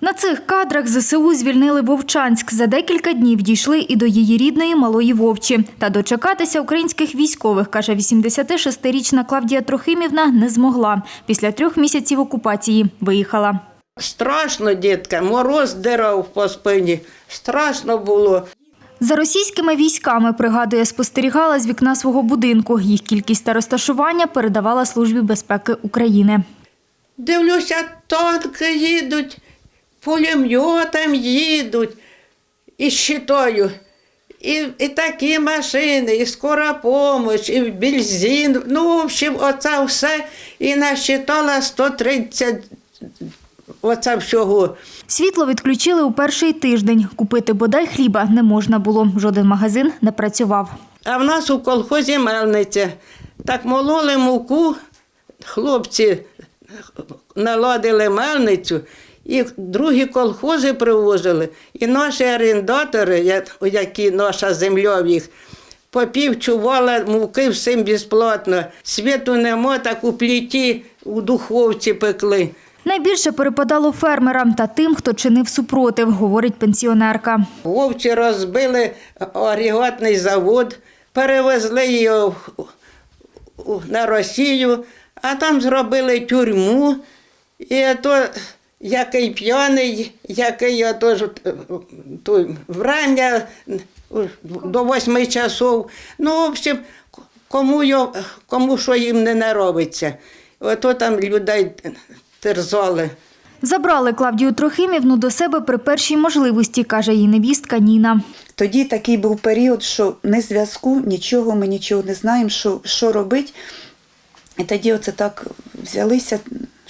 На цих кадрах ЗСУ звільнили Вовчанськ. За декілька днів дійшли і до її рідної Малої Вовчі. Та дочекатися українських військових, каже 86-річна Клавдія Трохимівна, не змогла. Після трьох місяців окупації виїхала. Страшно, дітка, мороз дирав по спині. Страшно було. За російськими військами, пригадує, спостерігала з вікна свого будинку. Їх кількість та розташування передавала Службі безпеки України. Дивлюся, танки їдуть, пулеметом їдуть, і щитою. І, і такі машини, і скора помощь, і бензин. Ну, в общем, оце все. І насчитала 130 оце всього. Світло відключили у перший тиждень. Купити бодай хліба не можна було. Жоден магазин не працював. А в нас у колхозі мельниця. Так мололи муку, хлопці наладили мельницю, і другі колхози привозили. І наші орендатори, які наша земля в їх, по пів чувала муки всім безплатно. Світу нема, так у пліті у духовці пекли. Найбільше перепадало фермерам та тим, хто чинив супротив, говорить пенсіонерка. Вовчі розбили агрегатний завод, перевезли його на Росію, а там зробили тюрму. І то який п'яний, який ото ж, е, врання до восьми часов. Ну, в общем, кому, його, кому що їм не наробиться. Ото там людей терзали. Забрали Клавдію Трохимівну до себе при першій можливості, каже її невістка Ніна. Тоді такий був період, що не зв'язку, нічого, ми нічого не знаємо, що, що робити. І тоді оце так взялися,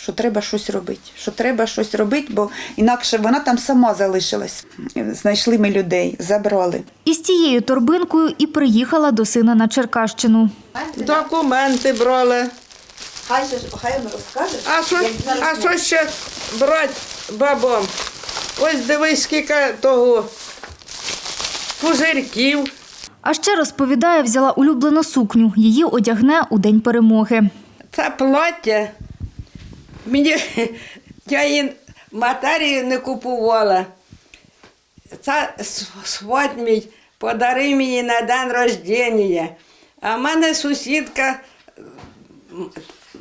що треба щось робити. Що треба щось робити, бо інакше вона там сама залишилась. Знайшли ми людей, забрали. Із цією торбинкою і приїхала до сина на Черкащину. Документи брали. Хай же хай він розкаже. А що, а що ще брати бабам? Ось дивись, скільки того пузирків. А ще розповідає, взяла улюблену сукню. Її одягне у день перемоги. Це плаття. Мені я її матерію не купувала. Це сводній мій подарив мені на день рождення. А в мене сусідка,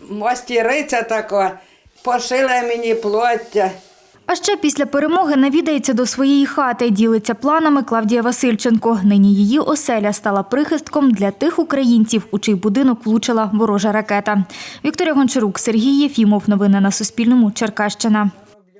мастериця така, пошила мені плаття. А ще після перемоги навідається до своєї хати, ділиться планами Клавдія Васильченко. Нині її оселя стала прихистком для тих українців, у чий будинок влучила ворожа ракета. Вікторія Гончарук, Сергій Єфімов. Новини на Суспільному. Черкащина.